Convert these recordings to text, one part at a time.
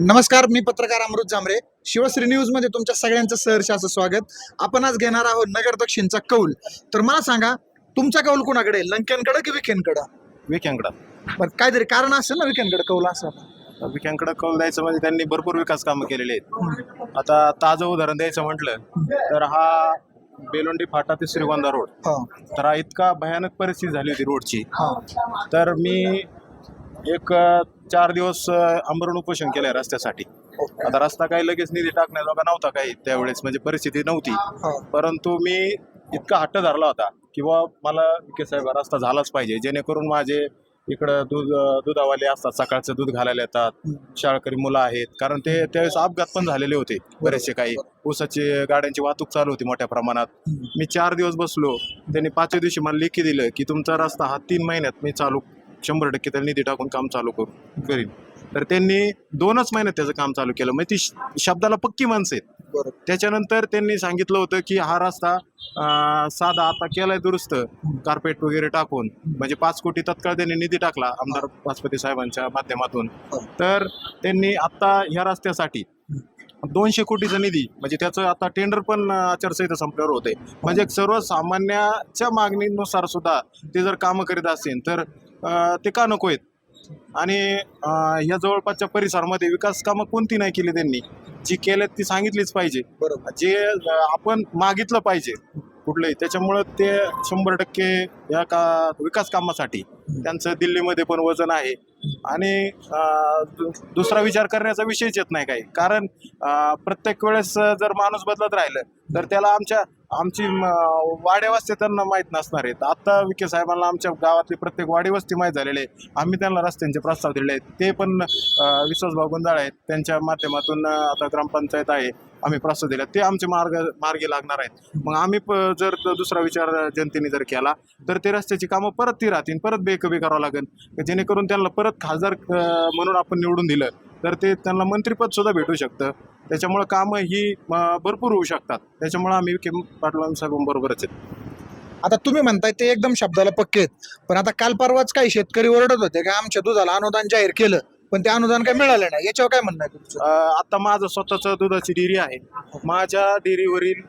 नमस्कार मी पत्रकार अमृत जांभरे. शिवश्री न्यूजमध्ये तुमच्या सगळ्यांचं सहर्ष असं स्वागत. आपण आज घेणार आहोत नगर दक्षिणचा कौल. तर मला सांगा तुमचा कौल कुणाकडे? आहे? लंकेनकडे की विकेनकडे विखेंकडं पण काहीतरी कारण असेल ना विकेनकडे कौल असं? विखेंकडं कौल द्यायचं म्हणजे त्यांनी भरपूर विकास कामं केलेले आहेत. आता ताजं उदाहरण द्यायचं म्हटलं तर हा बेलोंडी फाटा ते श्रीगोंदा रोड. हा. तर हा इतका भयानक परिस्थिती झाली होती रोडची. हा. तर मी एक अ, चार दिवस अ, आमरण उपोषण केलंय रस्त्यासाठी. आता रस्ता काही लगेच निधी टाकण्याजोगा नव्हता काही त्यावेळेस म्हणजे परिस्थिती नव्हती. हा. परंतु मी इतका हट्ट धरला होता की बा मला विखे साहेब रस्ता झालाच पाहिजे. जेणेकरून माझे इकडं दूध दुधावाले असतात सकाळचं दूध घालायला येतात शाळकरी मुलं आहेत. कारण ते त्यावेळेस अपघात पण झालेले होते बरेचसे काही. ऊसाची गाड्यांची वाहतूक चालू होती मोठ्या प्रमाणात. मी चार दिवस बसलो. त्यांनी पाचव्या दिवशी मला लेखी दिलं की तुमचा रस्ता हा तीन महिन्यात मी चालू शंभर टक्के त्याला निधी टाकून काम चालू करू करीन. तर त्यांनी दोनच महिन्यात त्याचं काम चालू केलं. म्हणजे ती शब्दाला पक्की माणसं आहेत. त्याच्यानंतर त्यांनी सांगितलं होतं की हा रस्ता साधा आता केलाय दुरुस्त कार्पेट वगैरे टाकून. म्हणजे पाच कोटी तत्काळ त्यांनी निधी टाकला आमदार पाचपती साहेबांच्या माध्यमातून. तर त्यांनी आता ह्या रस्त्यासाठी दोनशे कोटीचा निधी म्हणजे त्याचं आता टेंडर पण आचारसंहिता संपल्यावर होते म्हणजे सर्वसामान्याच्या मागणीनुसार सुद्धा ते जर कामं करीत असतील तर ते का नको आहेत? आणि या जवळपासच्या परिसरामध्ये विकास कामं कोणती नाही केली त्यांनी? जी केल्यात ती सांगितलीच पाहिजे. बरोबर. जे आपण मागितलं पाहिजे कुठलंही त्याच्यामुळं ते शंभर टक्के या का विकास कामासाठी त्यांचं दिल्लीमध्ये पण वजन आहे. आणि दुसरा विचार करण्याचा विषयच येत नाही काही. कारण प्रत्येक वेळेस जर माणूस बदलत राहिलं तर त्याला आमच्या आमची म, त्यांना माहीत नसणार आहेत. आता विखे साहेबांना आमच्या गावातली प्रत्येक वाडीवस्ती माहीत झालेली आहे. आम्ही त्यांना रस्त्यांचे प्रस्ताव दिले आहेत. ते पण विश्वासभाव गुंजाळ आहेत. त्यांच्या माध्यमातून आता ग्रामपंचायत आहे. आम्ही प्रस्ताव दिले. ते आमचे मार्ग मार्गी लागणार आहेत. मग आम्ही जर दुसरा विचार जनतेने जर केला तर ते रस्त्याची कामं परत ती राहतील. परत बेकबी करावं लागेल. जेणेकरून त्यांना परत खासदार म्हणून आपण निवडून दिलं तर ते त्यांना मंत्रिपद सुद्धा भेटू शकतं. त्याच्यामुळं कामं ही भरपूर होऊ शकतात. त्याच्यामुळं आम्ही विखे पाटलां बरोबरच आहेत. आता तुम्ही म्हणताय ते एकदम शब्दाला पक्के आहेत. पण आता काल परवाच काही शेतकरी ओरडत होते का आमच्या दुधाला अनुदान जाहीर केलं? पण ते अनुदान काही मिळालं नाही. याच्यावर काय म्हणणं आहे तुमचं? आता माझं स्वतःचं दुधाची डेअरी आहे. माझ्या डेअरीवरील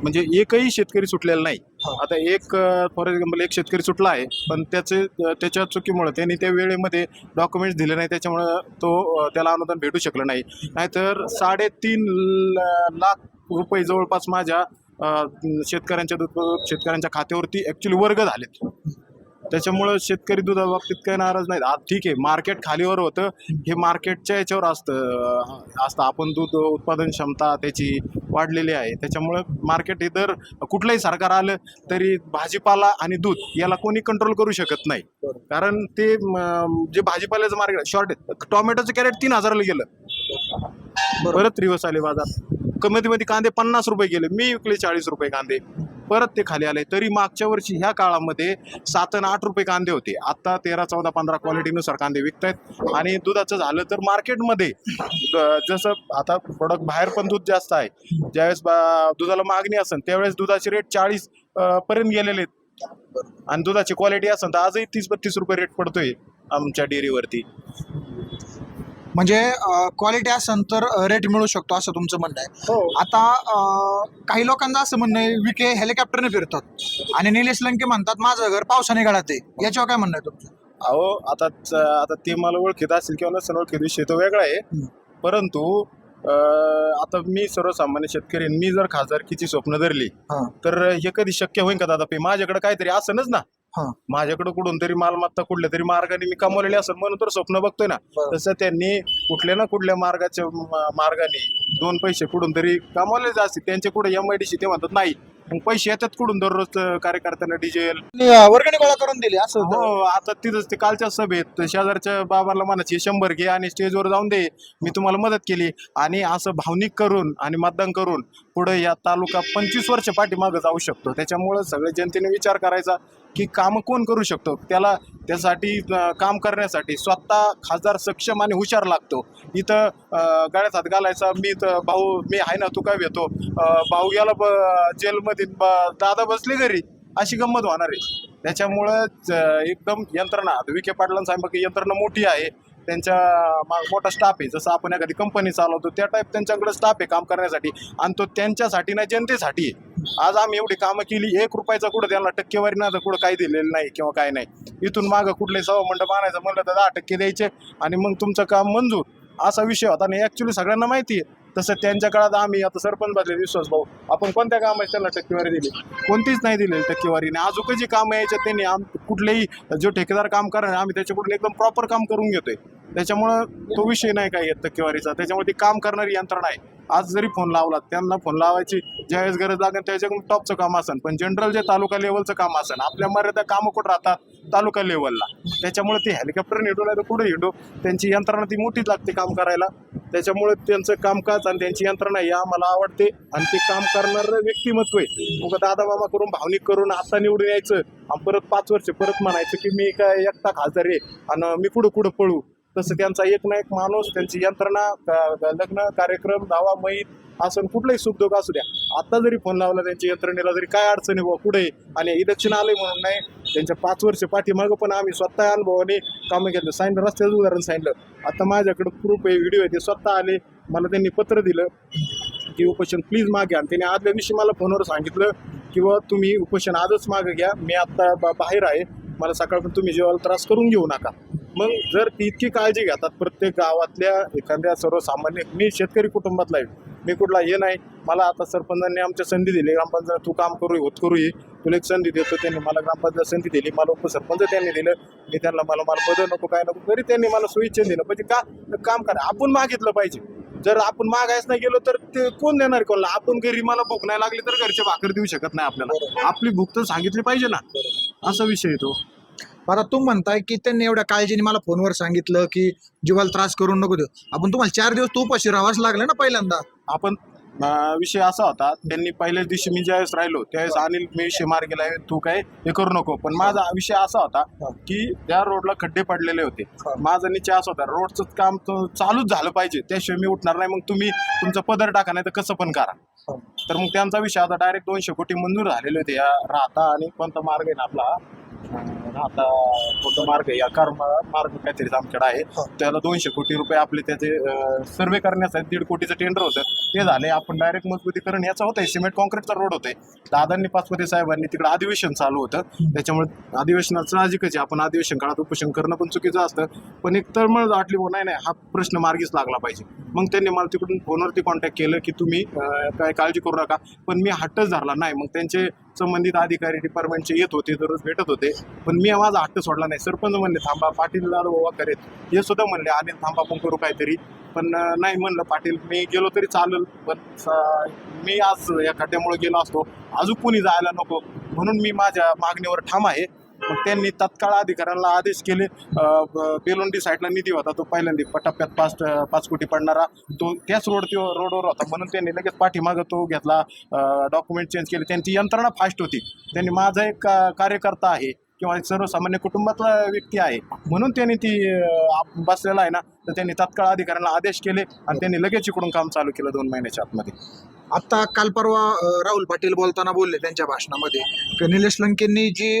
म्हणजे एकही शेतकरी सुटलेला नाही. आता एक फॉर एक्झाम्पल एक शेतकरी सुटला आहे पण त्याचे त्याच्या चुकीमुळे त्यांनी त्या वेळेमध्ये डॉक्युमेंट्स दिले नाही त्याच्यामुळं तो त्याला अनुदान भेटू शकलं नाही. नाहीतर साडेतीन लाख रुपये जवळपास माझ्या शेतकऱ्यांच्या शेतकऱ्यांच्या खात्यावरती ॲक्च्युली वर्ग झालेत. त्याच्यामुळं शेतकरी दुधाबाबतीत काही नाराज नाहीत. आज ठीक आहे मार्केट खालीवर होतं. हे मार्केटच्या याच्यावर असतं असतं. आपण दूध उत्पादन क्षमता त्याची वाढलेली आहे. त्याच्यामुळं मार्केट हे दर कुठलंही सरकार आलं तरी भाजीपाला आणि दूध याला कोणी कंट्रोल करू शकत नाही. कारण ते जे भाजीपाल्याचं मार्केट शॉर्ट टोमॅटोचं कॅरेट तीन हजाराला गेलं. परत रिवर्स आले बाजार. कमीत मध्ये कांदे पन्नास रुपये गेले. मी विकले चाळीस रुपये कांदे. परत ते खाली आले. तरी मागच्या वर्षी ह्या काळामध्ये सात आणि आठ रुपये कांदे होते. आता तेरा चौदा पंधरा क्वालिटीनुसार कांदे विकतायत. आणि दुधाचं झालं तर मार्केटमध्ये जसं आता प्रोडक्ट बाहेर पण दूध जास्त आहे. ज्यावेळेस बा- दुधाला मागणी असेल त्यावेळेस दुधाचे रेट चाळीस पर्यंत गेलेले आहेत. आणि दुधाची क्वालिटी असेल तर आजही तीस बत्तीस रुपये रेट पडतोय आमच्या डेअरीवरती म्हणजे क्वालिटी असेल तर रेट मिळू शकतो असं तुमचं म्हणणं आहे. हो. आता काही लोकांचं असं म्हणणं आहे विके हेलिकॉप्टरने फिरतात. आणि निलेश लंके म्हणतात माझं घर पावसाने गळात आहे. याच्यावर काय म्हणणं आहे तुमचं? अहो आता आता ते मला ओळखीत असेल किंवा नसेल ओळखीत विषय तो वेगळा आहे. परंतु आता मी सर्वसामान्य शेतकरी. मी जर खासदारकीची स्वप्न धरली. तर हे कधी शक्य होईल का दादा? पे माझ्याकडे काहीतरी असनच ना. हा. माझ्याकडे कुठून तरी मालमत्ता कुठल्या तरी मार्गाने मी कमवलेली असेल म्हणून तर स्वप्न बघतोय ना. तसं त्यांनी कुठल्या ना कुठल्या मार्गाच्या म- मार्गाने दोन पैसे कुठून तरी कमवलेच असतील त्यांचे कुठे एम आय डी ते म्हणतात नाही मग पैसे येतात कुठून दररोज अं, कार्यकर्त्यांना डिझेल आणि, अं, वर्गणी गोळा करून दिली असं हो होतं. आता तिथंच ते कालच्या सभेत शेजारच्या बाबाला म्हणायचे शंभर घे आणि स्टेजवर जाऊन दे मी तुम्हाला मदत केली आणि असं भावनिक करून आणि मतदान करून पुढे या तालुका पंचवीस वर्ष पाठीमागं जाऊ शकतो. त्याच्यामुळं सगळ्या जनतेने विचार करायचा की कामं कोण करू शकतो? त्याला त्यासाठी काम करण्यासाठी स्वतः खासदार सक्षम आणि हुशार लागतो. इथं गळ्यात हात घालायचा मी तर भाऊ मी आहे ना तू काय येतो? भाऊ याला ब- जेलमध्ये ब- दादा बसले घरी अशी गंमत होणार आहे. त्याच्यामुळं एकदम यंत्रणा विखे पाटलांना की यंत्रणा मोठी आहे. त्यांच्या मोठा स्टाफ आहे. जसं आपण एखादी कंपनी चालवतो त्या टाईप त्यांच्याकडे स्टाफ आहे काम करण्यासाठी. आणि तो त्यांच्यासाठी नाही जनतेसाठी आहे. आज आम्ही एवढी कामं केली एक रुपयाचा कुठं त्यांना टक्केवारी नाही तर कुठं काही दिलेलं नाही किंवा काय नाही. इथून मागं कुठले सव मंडप आणायचं म्हणलं तर दहा टक्के द्यायचे आणि मग तुमचं काम मंजूर. असा विषय होता. आणि ॲक्च्युली सगळ्यांना माहिती आहे. तसं त्यांच्या काळात आम्ही आता सरपंच बदले विश्वास भाऊ. आपण कोणत्या कामाची त्यांना टक्केवारी दिली? कोणतीच नाही दिलेली टक्केवारीने आणि अजून जी कामं यायच्यात त्यांनी आम कुठलेही जो ठेकेदार काम करणार आम्ही त्याच्याकडून एकदम प्रॉपर काम करून घेतोय. त्याच्यामुळं तो विषय नाही काय येत टक्केवारीचा. त्याच्यामुळे ती काम करणारी यंत्रणा आहे. आज जरी फोन लावला त्यांना फोन लावायची ज्यावेळेस गरज लागेल त्याच्याकडून टॉपचं काम असेल पण जनरल जे तालुका लेवलचं काम असेल आपल्या मर्यादा कामं कुठं राहतात? तालुका लेवलला. त्याच्यामुळे ते हेलिकॉप्टर हिंडू नाही तर कुठे हिंडू? त्यांची यंत्रणा ती मोठीच लागते काम करायला. त्याच्यामुळे त्यांचं कामकाज आणि त्यांची यंत्रणा ही आम्हाला आवडते. आणि ते काम करणारं व्यक्तिमत्व आहे. मग दादा बाबा करून भावनिक करून आता निवडून यायचं आणि परत पाच वर्ष परत म्हणायचं की मी काय एकटा खासदार आहे आणि मी कुठं कुठं पळू? तसं त्यांचा एक ना एक माणूस त्यांची यंत्रणा लग्न कार्यक्रम दावा मैत असं कुठलाही सुखदुःख असू द्या. आता जरी फोन लावला त्यांच्या यंत्रणेला जरी काय अडचणी बुवा पुढे आणि इलेक्शन आले म्हणून नाही त्यांच्या पाच वर्ष पाठीमागं पण आम्ही स्वतः अनुभवाने कामं घेतलं. सांगितलं रस्त्याचं उदाहरण सांगितलं. आता माझ्याकडे प्रूफ आहे व्हिडिओ आहे ते स्वतः आले मला त्यांनी पत्र दिलं की उपोषण प्लीज मागे आणि. त्यांनी आदल्या दिवशी मला फोनवर सांगितलं की बुवा तुम्ही उपोषण आजच मागे घ्या. मी आत्ता बा- बाहेर आहे. मला सकाळपर्यंत तुम्ही जेवायला त्रास करून घेऊ नका. मग जर ती इतकी काळजी घेतात प्रत्येक गावातल्या एखाद्या सर्वसामान्य मी शेतकरी कुटुंबातला आहे. मी कुठला हे नाही. मला आता सरपंचांनी आमच्या संधी दिली. ग्रामपंचायत तू काम करू होत करू ये तुला एक संधी देतो. त्यांनी मला ग्रामपंचायत संधी दिली. मला उपसरपंच त्यांनी दिलं. मी त्यांना मला मला पद नको काय नको तरी त्यांनी मला सुइच्छा दिलं म्हणजे का? काम करा. आपण मागितलं पाहिजे. जर आपण मागायच नाही गेलो तर ते कोण देणार कोणाला? आपण घरी मला भूक नाही लागली तर घरचे भाकर देऊ शकत नाही आपल्याला. आपली भूक तर सांगितली पाहिजे ना. असा विषय आहे तो आता तुम्ही म्हणताय की त्यांनी एवढ्या काळजीने मला फोनवर सांगितलं की जीवाला त्रास करून नको देऊ. आपण तुम्हाला चार दिवस तू उपाशी राहावाच लागलं ना पहिल्यांदा. आपण अं, विषय असा होता त्यांनी पहिल्याच दिवशी मी ज्यावेळेस राहिलो त्यावेळेस अनिल मी विषय मार गेलाय तू काय हे करू नको. पण माझा विषय असा होता. की त्या रोडला खड्डे पडलेले होते. माझा निश्चय असा होता रोडचं काम तो चालूच झालं पाहिजे. त्याशिवाय मी उठणार नाही मग तुम्ही तुमचा पदर टाका नाही तर कसं पण करा. तर मग त्यांचा विषय आता डायरेक्ट दोनशे कोटी मंजूर झालेले होते या राहता आणि कोणता मार्ग आहे ना आपला? राहता कोणता मार्ग आहे? या कर्म मार्ग काहीतरी आमच्याकडे आहे. हा. त्याला दोनशे कोटी रुपये आपले त्याचे सर्वे करण्यासाठी दीड कोटीचं टेंडर होतं. ते झाले आपण डायरेक्ट मजबूतीकरण याचं होतं सिमेंट कॉन्क्रीटचा रोड होते दादांनी पाचपती साहेबांनी तिकडे अधिवेशन चालू होतं. त्याच्यामुळे अधिवेशनाचं साहजिकच आहे. आपण अधिवेशन काळात उपोषण करणं पण चुकीचं असतं. पण एक तळमळ वाटली हो नाही नाही. हा प्रश्न मार्गीच लागला पाहिजे. मग त्यांनी मला तिकडून फोनवरती कॉन्टॅक्ट केलं की तुम्ही काय काळजी करू नका. पण मी हट्टच धरला नाही. मग त्यांचे संबंधित अधिकारी डिपार्टमेंटचे येत होते दररोज भेटत होते. पण मी माझा हट्ट सोडला नाही. सरपंच म्हणले थांबा पाटील लाल बाबा करेत हे सुद्धा म्हणले आले थांबा पण करू काहीतरी. पण नाही म्हणलं पाटील. मी गेलो तरी चालेल पण मी आज या खड्ड्यामुळे गेलो असतो. अजून कोणी जायला नको. म्हणून मी माझ्या मागणीवर ठाम आहे. मग त्यांनी तत्काळ अधिकाऱ्यांना आदेश केले. ब- बेलोंडी साईडला निधी होता तो पहिल्यांदा टप्प्यात पाच पाच कोटी पडणारा तो त्याच रोड रोडवर होता. म्हणून त्यांनी लगेच पाठीमागं तो घेतला डॉक्युमेंट चेंज केले. त्यांची यंत्रणा फास्ट होती. त्यांनी माझा एक का- कार्यकर्ता आहे किंवा एक सर्वसामान्य कुटुंबातला व्यक्ती आहे म्हणून त्यांनी ती आप- बसलेला आहे ना तर त्यांनी तत्काळ अधिकाऱ्यांना आदेश केले आणि त्यांनी लगेच इकडून काम चालू केलं दोन महिन्याच्या आतमध्ये. आता काल परवा राहुल पाटील बोलताना बोलले त्यांच्या भाषणामध्ये की निलेश लंकेंनी जी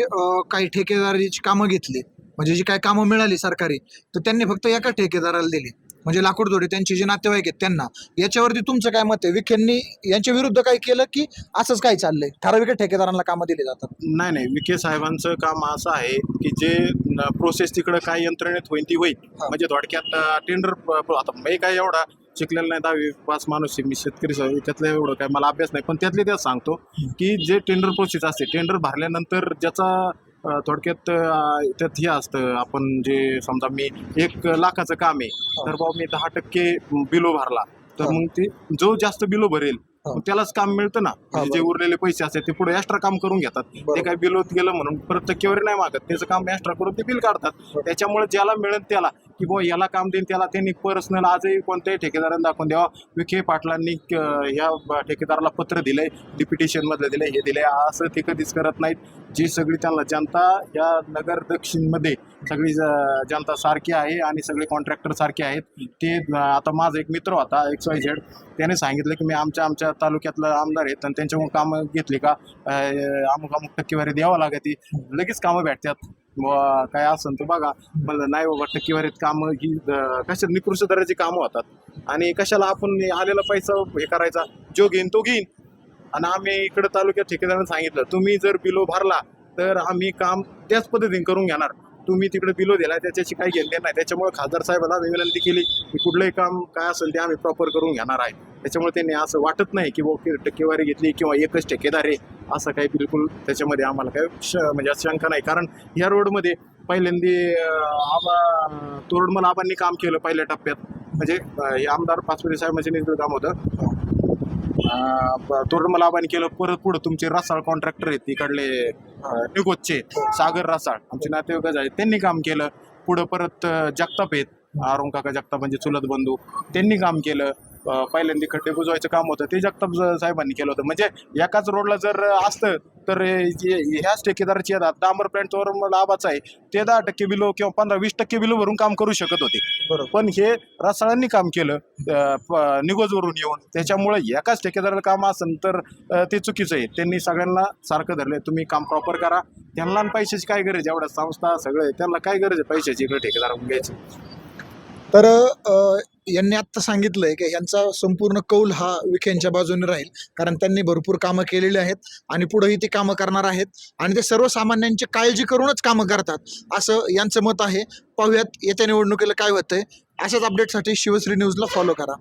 काही ठेकेदारीची कामं घेतली म्हणजे जी काही कामं मिळाली सरकारी तर त्यांनी फक्त एका ठेकेदाराला दिली. म्हणजे लाकूड जोडे त्यांचे जे नातेवाईक आहेत त्यांना. याच्यावरती तुमचं काय मत आहे? विखेंनी यांच्या विरुद्ध काय केलं की असंच काय चाललंय? ठराविक ठेकेदारांना कामं दिली जातात. नाही नाही. विखे साहेबांचं काम असं आहे की जे प्रोसेस तिकडं काय यंत्रणेत होईल ती होईल. म्हणजे थोडक्यात टेंडर आता मी काय एवढा शिकलेला नाही दहावी पाच माणूस आहे मी शेतकरी त्यातलं एवढं काय मला अभ्यास नाही. पण त्यातले त्यात सांगतो की जे टेंडर प्रोसेस असते टेंडर भरल्यानंतर ज्याचा थोडक्यात त्यात हे असतं आपण जे समजा मी एक लाखाचं काम आहे तर बाबा मी दहा टक्के बिलो भरला तर हा. मग ते जो जास्त बिलो भरेल हा. त्यालाच काम मिळतं ना म्हणजे जे. उरलेले पैसे असतात ते पुढे एक्स्ट्रा काम करून घेतात ते बरोबर. काय बिल होत गेलं म्हणून परत टक्केवारी नाही मागत त्याचं काम एक्स्ट्रा करून ते बिल काढतात त्याच्यामुळे ज्याला मिळेल त्याला की बुवा याला काम देईन त्याला त्यांनी पर्सनल आजही कोणत्याही ठेकेदारांना दाखवून द्यावा. विखे पाटलांनी ह्या ठेकेदाराला पत्र दिलंय डिप्युटेशनमधलं दिलं हे दिलंय. असं ते कधीच करत नाहीत. जी सगळी त्यांना जनता या नगर दक्षिणमध्ये सगळी ज- जनता सारखी आहे आणि सगळे कॉन्ट्रॅक्टर सारखे आहेत. ते आता माझा एक मित्र होता एक्स वाय झेड त्याने सांगितलं की मी आमच्या आमच्या तालुक्यातलं आमदार आहेत. आणि त्यांच्याकडून कामं घेतली का? अमुक अमुक टक्केवारी द्यावं लागते. लगेच कामं भेटतात. काय असेल तर बघा. म्हणलं नाही बाबा टक्केवारीत कामं ही कशा निकृष्ट दर्जाची कामं होतात. आणि कशाला आपण आलेला पैसा हे करायचा? जो घेईन तो घेईन. आणि आम्ही इकडं तालुक्यात ठेकेदारांना सांगितलं तुम्ही जर बिलो भरला तर आम्ही काम त्याच पद्धतीने करून घेणार. तुम्ही तिकडे बिलो दिला त्याच्याशी काही घेणं नाही. त्याच्यामुळे खासदार साहेबांना विनंती केली की कुठलंही काम काय असेल ते आम्ही प्रॉपर करून घेणार आहे. त्याच्यामुळे त्यांनी असं वाटत नाही की ओके टक्केवारी घेतली किंवा एकच ठेकेदार आहे असं काही बिलकुल त्याच्यामध्ये आम्हाला काही श म्हणजे शंका नाही. कारण या रोडमध्ये पहिल्यांदी आबा तोरडमल आबांनी काम केलं पहिल्या टप्प्यात. म्हणजे हे आमदार पाचपुरे साहेबांचे नेतृत्व काम होतं. तोरडमल आबांनी केलं परत पुढं तुमचे रसाळ कॉन्ट्रॅक्टर आहेत तिकडले अं, निगोजचे सागर रसाळ आमचे नातेवाईकच आहेत त्यांनी काम केलं. पुढं परत जगताप आहेत आरुण काका जगताप म्हणजे चुलत बंधू त्यांनी काम केलं. पहिल्यांदा खड्डे बुजवायचं काम होतं. ते जगताप साहेबांनी केलं होतं. म्हणजे एकाच रोडला जर असतं तर जे- ह्याच ठेकेदाराची येतात डांबर प्लॅन्टवर लाभाचं आहे. ते दहा टक्के बिलो किंवा पंधरा वीस टक्के बिलो भरून काम करू शकत होते. बरोबर. पण हे रसाळांनी काम केलं निगोजवरून येऊन. त्याच्यामुळे एकाच ठेकेदाराला काम असेल तर ते चुकीचं आहे. त्यांनी सगळ्यांना सारखं धरलंय. तुम्ही काम प्रॉपर करा. त्यांना पैशाची काय गरज आहे? एवढ्या संस्था सगळे त्यांना काय गरज आहे पैशाची? इकडे ठेकेदार घ्यायची. तर यांनी आत्ता सांगितलंय की यांचा संपूर्ण कौल हा विखेंच्या बाजूने राहील. कारण त्यांनी भरपूर कामं केलेली आहेत आणि पुढेही ते कामं करणार आहेत. आणि ते सर्वसामान्यांची काळजी करूनच कामं करतात. असं यांचं मत आहे. पाहूयात येत्या निवडणुकीला काय होतंय. अशाच अपडेटसाठी शिवश्री न्यूजला फॉलो करा.